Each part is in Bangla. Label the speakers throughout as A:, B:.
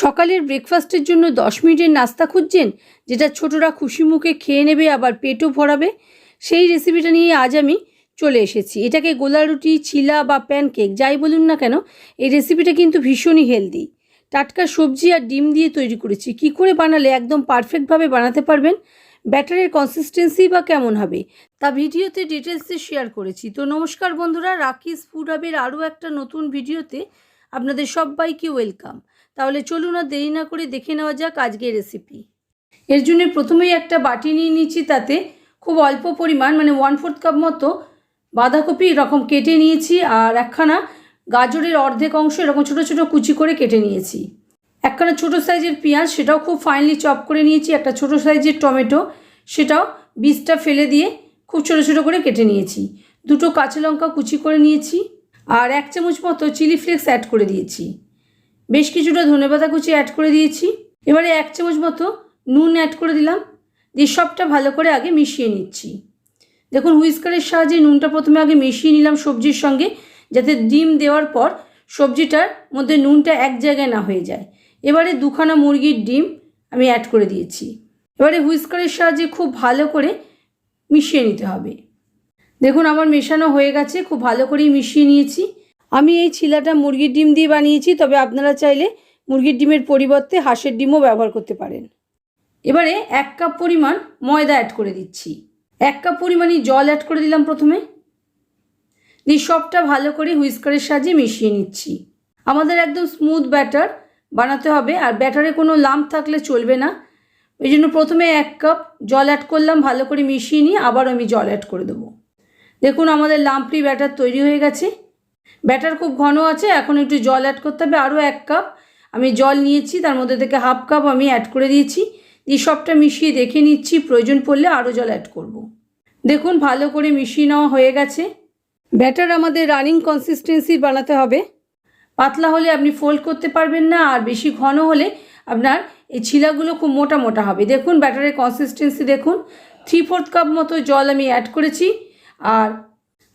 A: সকালের ব্রেকফাস্টের জন্য দশ মিনিটের নাস্তা খুঁজছেন, যেটা ছোটরা খুশি মুখে খেয়ে নেবে, আবার পেটও ভরাবে। সেই রেসিপিটা নিয়ে আজ আমি চলে এসেছি। এটাকে গোলা রুটি চিলা বা প্যানকেক যাই বলুন না কেন, এই রেসিপিটা কিন্তু ভীষণই হেলদি টাটকা সবজি আর ডিম দিয়ে তৈরি করেছি। কি করে বানালে একদম পারফেক্টভাবে বানাতে পারবেন? ব্যাটারের কনসিস্টেন্সি বা কেমন হবে? তা ভিডিওতে ডিটেলসে শেয়ার করেছি। তো নমস্কার বন্ধুরা রাকিস ফুড হাবের আরও একটা নতুন ভিডিওতে আপনাদের সবাইকে ওয়েলকাম তাহলে চলুন আর দেরি না করে দেখে নেওয়া যাক আজকের রেসিপি এর জন্য প্রথমেই একটা বাটি নিয়ে নিচ্ছি তাতে খুব অল্প পরিমাণ মানে ওয়ান ফোর্থ কাপ মতো বাঁধাকপি এরকম কেটে নিয়েছি আর একখানা গাজরের অর্ধেক অংশ এরকম ছোটো ছোটো কুচি করে কেটে নিয়েছি। একখানা ছোটো সাইজের পেঁয়াজ, সেটাও খুব ফাইনলি চপ করে নিয়েছি। একটা ছোটো সাইজের টমেটো, সেটাও বীজটা ফেলে দিয়ে খুব ছোটো ছোটো করে কেটে নিয়েছি। দুটো কাঁচা লঙ্কা কুচি করে নিয়েছি আর এক চামচ মতো চিলি ফ্লেক্স অ্যাড করে দিয়েছি। বেশ কিছুটা ধনেপাতা কুচি অ্যাড করে দিয়েছি। এবারে এক চামচ মতো নুন অ্যাড করে দিলাম, দিয়ে সবটা ভালো করে আগে মিশিয়ে নিচ্ছি। দেখুন, হুইস্কারের সাহায্যে নুনটা প্রথমে আগে মিশিয়ে নিলাম সবজির সঙ্গে, যাতে ডিম দেওয়ার পর সবজিটার মধ্যে নুনটা এক জায়গায় না হয়ে যায়। এবারে দুখানা মুরগির ডিম আমি অ্যাড করে দিয়েছি। এবারে হুইস্কারের সাহায্যে খুব ভালো করে মিশিয়ে নিতে হবে। দেখুন, আমার মেশানো হয়ে গেছে, খুব ভালো করেই মিশিয়ে নিয়েছি। আমি এই ছিলাটা মুরগির ডিম দিয়ে বানিয়েছি, তবে আপনারা চাইলে মুরগির ডিমের পরিবর্তে হাঁসের ডিমও ব্যবহার করতে পারেন। এবারে এক কাপ পরিমাণ ময়দা অ্যাড করে দিচ্ছি। এক কাপ পরিমাণই জল অ্যাড করে দিলাম প্রথমে। দিয়ে সবটা ভালো করে হুইস্কারের সাহায্যে মিশিয়ে নিচ্ছি। আমাদের একদম স্মুথ ব্যাটার বানাতে হবে, আর ব্যাটারে কোনো লাম্প থাকলে চলবে না। ওই জন্য প্রথমে এক কাপ জল অ্যাড করলাম, ভালো করে মিশিয়ে নিয়ে আবার আমি জল অ্যাড করে দেবো। দেখুন আমাদের লাম্পলি ব্যাটার তৈরি হয়ে গেছে। ব্যাটার খুব ঘন আছে, এখন একটু জল অ্যাড করতে হবে, আরও এক কাপ আমি জল নিয়েছি, তার মধ্যে থেকে হাফ কাপ আমি অ্যাড করে দিয়েছি। দিয়ে সবটা মিশিয়ে দেখে নিচ্ছি, প্রয়োজন পড়লে আরও জল অ্যাড করব। দেখুন, ভালো করে মিশিয়ে নেওয়া হয়ে গেছে। ব্যাটার আমাদের রানিং কনসিস্টেন্সি বানাতে হবে। পাতলা হলে আপনি ফোল্ড করতে পারবেন না, আর বেশি ঘন হলে আপনার এই ছিলাগুলো খুব মোটা মোটা হবে। দেখুন, ব্যাটারের কনসিস্টেন্সি দেখুন। থ্রি ফোর্থ কাপ মতো জল আমি অ্যাড করেছি, আর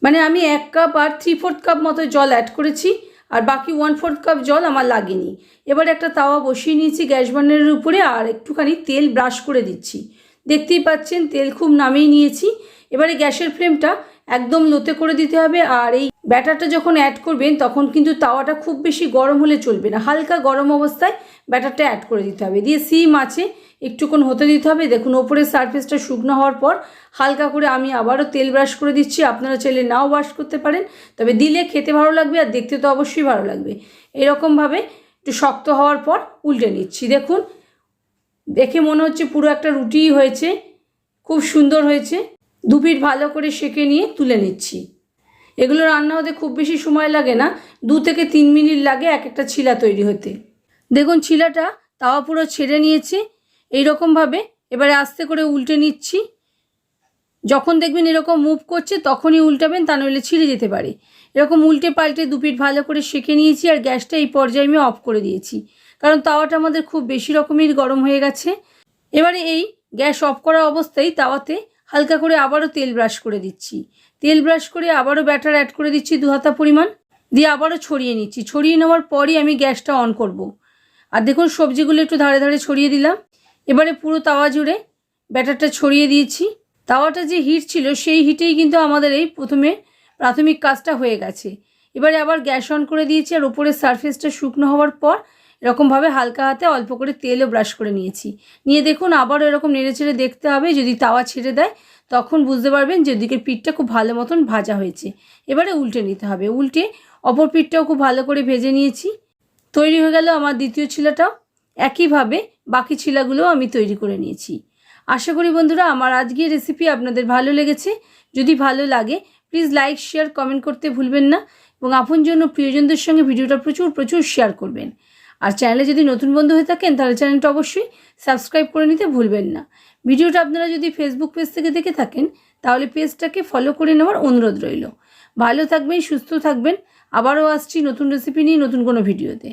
A: মানে আমি এক কাপ আর থ্রি ফোর্থ কাপ মতো জল অ্যাড করেছি, আর বাকি ওয়ান ফোর্থ কাপ জল আমার লাগেনি। এবার একটা তাওয়া বসিয়ে নিয়েছি গ্যাস বার্নারের উপরে, আর একটুখানি তেল ব্রাশ করে দিচ্ছি। দেখতেই পাচ্ছেন তেল খুব নামেই নিয়েছি। এবারে গ্যাসের ফ্লেমটা একদম লোতে করে দিতে হবে আর এই ব্যাটারটা যখন অ্যাড করবেন, তখন কিন্তু তাওয়াটা খুব বেশি গরম হলে চলবে না। হালকা গরম অবস্থায় ব্যাটারটা অ্যাড করে দিতে হবে। দিয়ে সিম আছে, একটুক্ষণ হতে দিতে হবে। দেখুন, ওপরের সারফেসটা শুকনো হওয়ার পর হালকা করে আমি আবারও তেল ব্রাশ করে দিচ্ছি। আপনারা চাইলে নাও ব্রাশ করতে পারেন। তবে দিলে খেতে ভালো লাগবে আর দেখতে তো অবশ্যই ভালো লাগবে। এরকমভাবে একটু শক্ত হওয়ার পর উল্টে নিচ্ছি। দেখুন, দেখে মনে হচ্ছে পুরো একটা রুটিই হয়েছে। খুব সুন্দর হয়েছে। দু পিঠ ভালো করে সেঁকে নিয়ে তুলে নিচ্ছি। এগুলো রান্না হতে খুব বেশি সময় লাগে না, দু থেকে তিন মিনিট লাগে এক একটা ছিলা তৈরি হতে। দেখুন, ছিলাটা তাওয়া পুরো ছেড়ে নিয়েছে এইরকমভাবে এবারে আস্তে করে উল্টে নিচ্ছি। যখন দেখবেন এরকম মুভ করছে, তখনই উল্টাবেন, তা নইলে ছিঁড়ে যেতে পারে। এরকম উল্টে পাল্টে দু পিঠ ভালো করে সেঁকে নিয়েছি আর গ্যাসটা এই পর্যায়ে আমি অফ করে দিয়েছি। কারণ তাওয়াটা আমাদের খুব বেশি রকমের গরম হয়ে গেছে। এবারে এই গ্যাস অফ করা অবস্থায় তাওয়াতে হালকা করে আবারও তেল ব্রাশ করে দিচ্ছি। তেল ব্রাশ করে আবারও ব্যাটার অ্যাড করে দিচ্ছি দু হাতা পরিমাণ। দিয়ে আবারও ছড়িয়ে নিচ্ছি। ছড়িয়ে নেওয়ার পরই আমি গ্যাসটা অন করব। আর দেখুন, সবজিগুলো একটু ধারে ধারে ছড়িয়ে দিলাম। এবারে পুরো তাওয়া জুড়ে ব্যাটারটা ছড়িয়ে দিয়েছি। তাওয়াটা যে হিট ছিল, সেই হিটেই কিন্তু আমাদের এই প্রথমে প্রাথমিক কাজটা হয়ে গেছে। এবারে আবার গ্যাস অন করে দিয়েছি আর ওপরের সারফেসটা শুকনো হওয়ার পর এরকমভাবে হালকা হাতে অল্প করে তেলও ব্রাশ করে নিয়েছি। নিয়ে দেখুন আবারও এরকম নেড়ে ছেড়ে দেখতে হবে, যদি তাওয়া ছেড়ে দেয় তখন বুঝতে পারবেন যে ওদিকের পিঠটা খুব ভালো মতন ভাজা হয়েছে। এবারে উল্টে নিতে হবে। উল্টে অপর পিঠটাও খুব ভালো করে ভেজে নিয়েছি। তৈরি হয়ে গেল আমার দ্বিতীয় ছিলাটাও। একইভাবে বাকি ছিলাগুলোও আমি তৈরি করে নিয়েছি। আশা করি বন্ধুরা আমার আজকের রেসিপি আপনাদের ভালো লেগেছে। যদি ভালো লাগে, প্লিজ লাইক, শেয়ার, কমেন্ট করতে ভুলবেন না। এবং আপন জন্য প্রিয়জনদের সঙ্গে ভিডিওটা প্রচুর প্রচুর শেয়ার করবেন। আর চ্যানেলে যদি নতুন বন্ধু হয়ে থাকেন, তাহলে চ্যানেলটা অবশ্যই সাবস্ক্রাইব করে নিতে ভুলবেন না। ভিডিওটা আপনারা যদি ফেসবুক পেজ থেকে দেখে থাকেন, তাহলে পেজটাকে ফলো করে নেওয়ার অনুরোধ রইল। ভালো থাকবেন, সুস্থ থাকবেন। আবারও আসছি নতুন রেসিপি নিয়ে নতুন কোনো ভিডিওতে